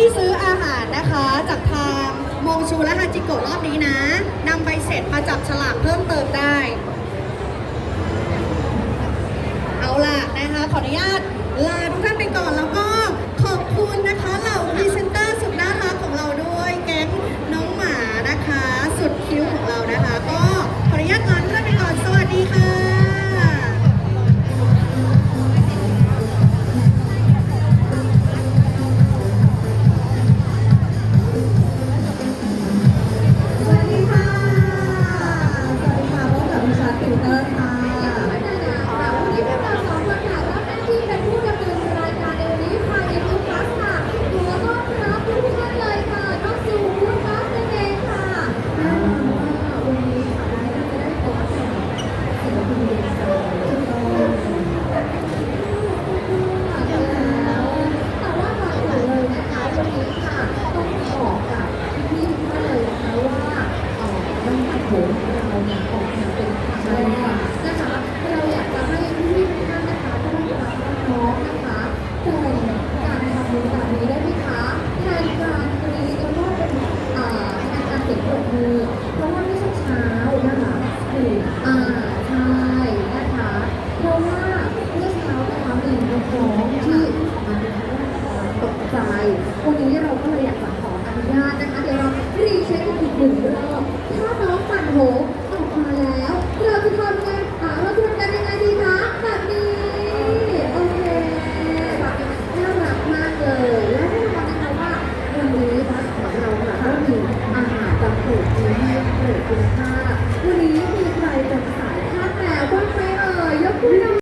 ที่ซื้ออาหารนะคะจากทางมงชูและฮาจิโกะรอบนี้นะนำใบเสร็จมาจับฉลากเพิ่มเติมได้ เอาล่ะนะคะ ขออนุญาตลาทุกท่านไปก่อนแล้วก็ขอบคุณนะคะเหล่าพรีเซนเตอร์สุดน่ารักของเราด้วย แก๊งน้องหมานะคะ สุดคิ้วของเรานะคะก็ ผมเราอยากออกแบบเป็นคาแรคเนะคะเราอยากจะให้ที่ๆทุกท่านนะคะท่ได้รับน้องนะคะแต่การทำแบบนี้ได้ไหมคะแทนการกรีดแล้วก็เป็นอ่าแทนการเสียงปมือเพราะว่าไม่ใช่เช้านะคะคืออ่าใช่นะคะเพราะว่าเมื่อเช้านะคะมีนักร้องที่มาตกใจวันนี้เราก็เลยอยากขออนุญาตนะคะเดี๋ยวเรา หรืคุณค่า